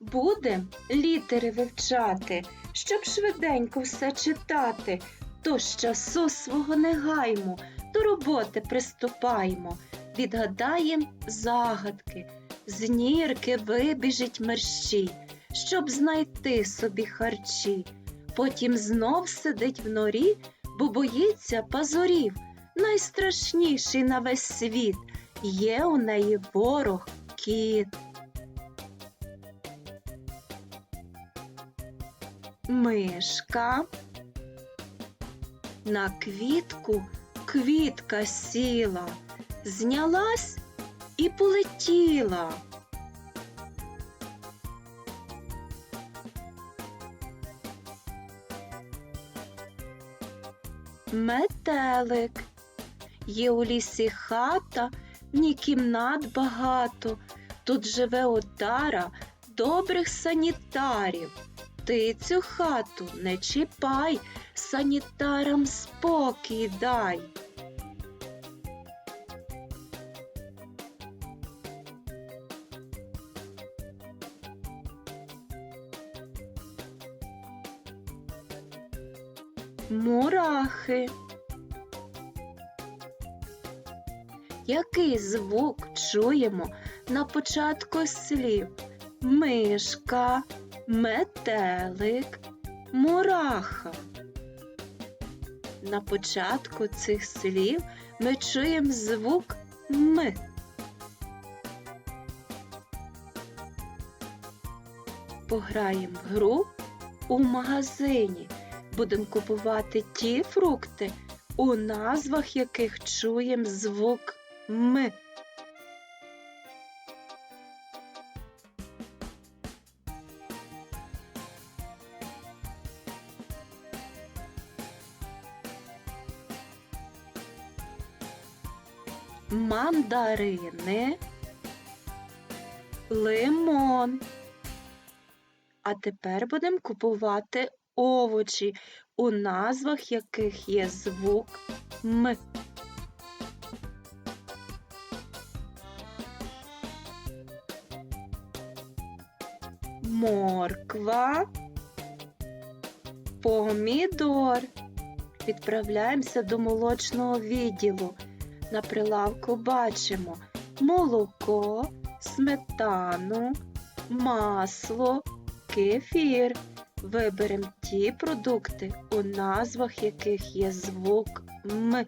Будем літери вивчати, щоб швиденько все читати. Тож часу свого не гаймо, до роботи приступаймо, відгадаєм загадки, з нірки вибіжить мерщій, щоб знайти собі харчі. Потім знов сидить в норі, бо боїться пазурів. Найстрашніший на весь світ є у неї ворог кіт. Мишка. На квітку квітка сіла, знялась і полетіла. Метелик. Є у лісі хата, в ній кімнат багато. Тут живе отара добрих санітарів. Ти цю хату не чіпай, санітарам спокій дай. Мурахи. Який звук чуємо на початку слів? Мишка, метелик, мураха. На початку цих слів ми чуємо звук М. Пограємо в гру у магазині. Будемо купувати ті фрукти, у назвах яких чуємо звук М. мандарини, лимон. А тепер будемо купувати овочі, у назвах яких є звук М. Морква, помідор. Відправляємося до молочного відділу. На прилавку бачимо молоко, сметану, масло, кефір. Виберемо ті продукти, у назвах яких є звук М.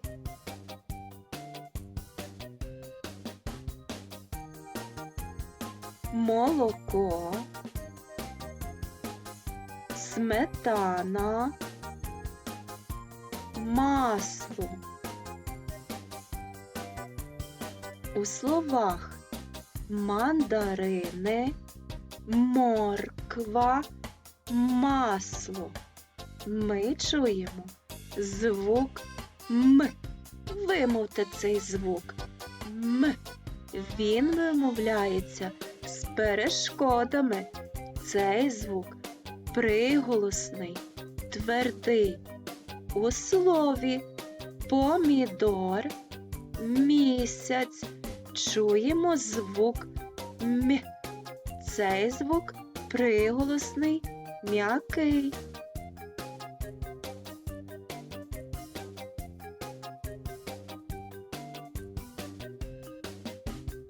Молоко, сметана, масло. У словах мандарини, морква, масло. Ми чуємо звук М. Вимовте цей звук М. Він вимовляється з перешкодами. Цей звук приголосний, твердий. У слові помідор, місяць чуємо звук М. Цей звук приголосний, м'який.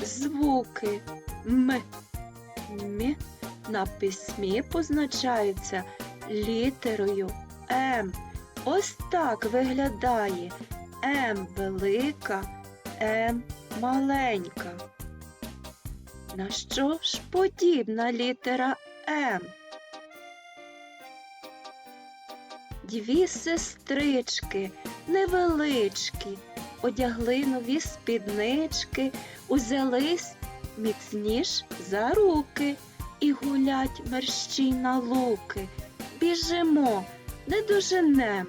Звуки М, М на письмі позначаються літерою М. Ось так виглядає М велика, М маленька. На що ж подібна літера М? Дві сестрички невеличкі, одягли нові спіднички, узялись міцніш за руки і гулять мерщій на луки. Біжимо, не доженем,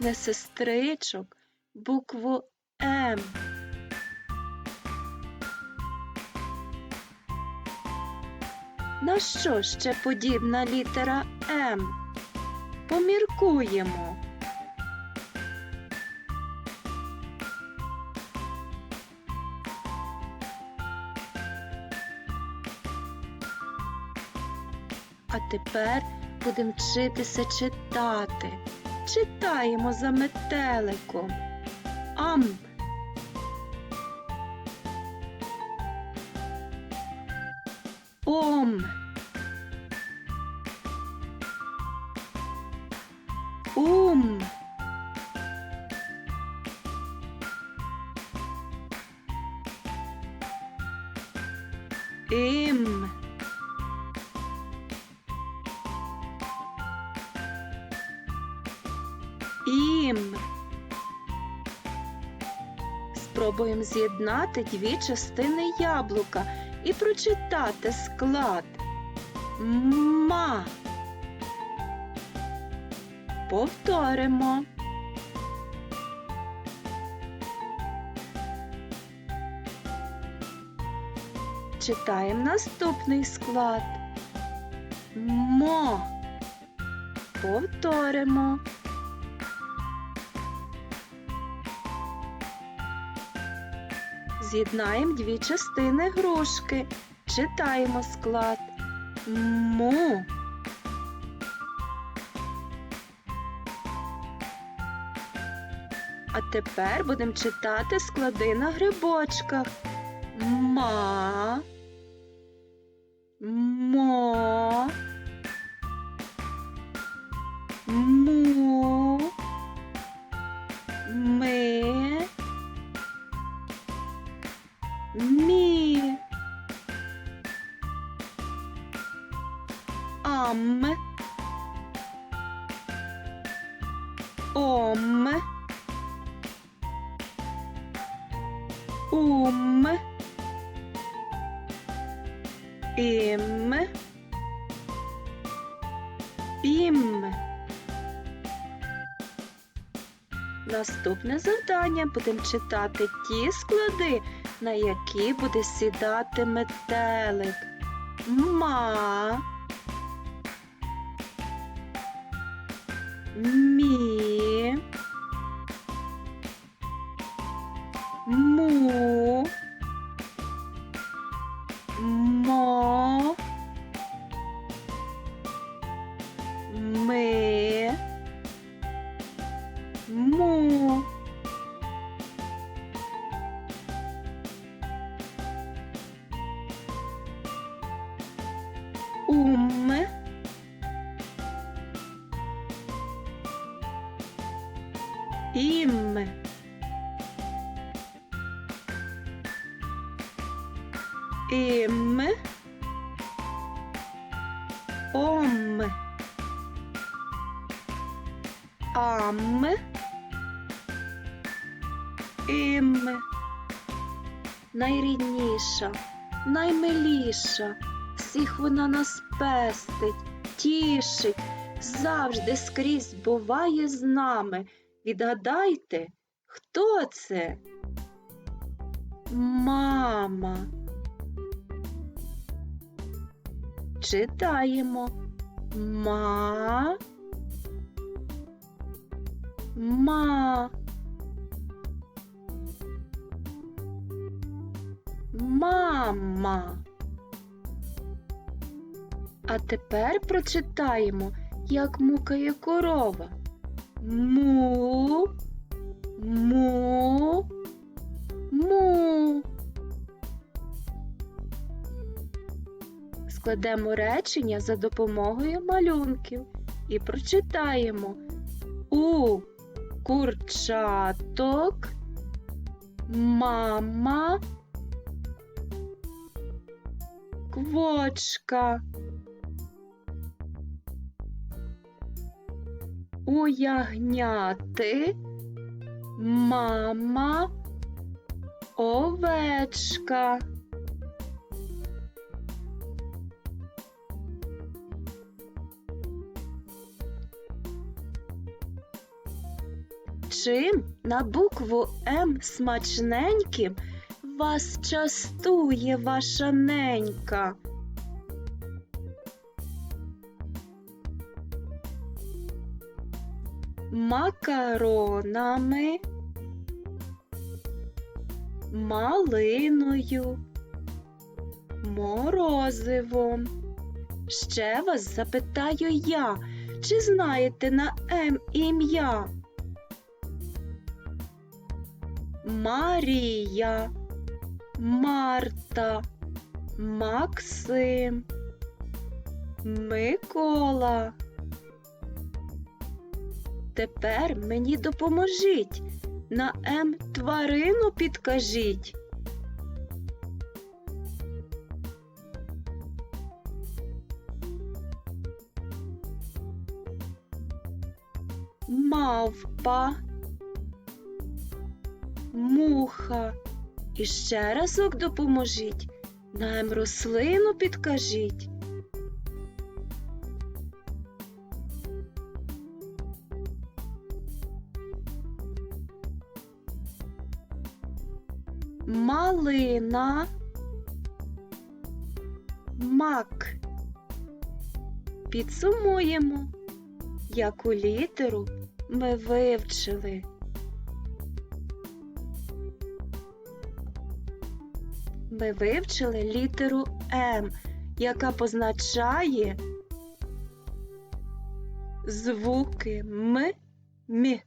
не сестричок, букву М. На що ще подібна літера М? Поміркуємо. А тепер будемо вчитися читати. Читаємо за метеликом. Ам. Ом. Ум. Ім. Ім. Спробуємо з'єднати дві частини яблука і прочитати склад. Ма. Повторимо. Читаємо наступний склад. Мо. Повторимо. З'єднаємо дві частини грушки. Читаємо склад. Му. А тепер будемо читати склади на грибочках. Ма. Ом. Ум. Ім. Ім. Наступне завдання будемо читати ті склади, на які буде сідати метелик. Ма. Мі. Му. Мо. Ми. Ім. Ом. Ам. Ім. Найрідніша, наймиліша, всіх вона нас пестить, тішить, завжди скрізь буває з нами. Відгадайте, хто це? Мама. Читаємо. Ма. Ма. Мама. А тепер прочитаємо, як мукає корова. Му. Му. Складемо речення за допомогою малюнків і прочитаємо у курчаток мама квочка. У ягняти мама овечка. Чим на букву М смачненьким вас частує ваша ненька? Макаронами, малиною, морозивом, Ще вас запитаю я, чи знаєте на М ім'я? Марія, Марта, Максим, Микола. Тепер мені допоможіть. На М тварину підкажіть. Мавпа, муха. І ще разок допоможіть. На М рослину підкажіть. Малина, мак. Підсумуємо, яку літеру ми вивчили. Ми вивчили літеру М, яка позначає звуки М, М.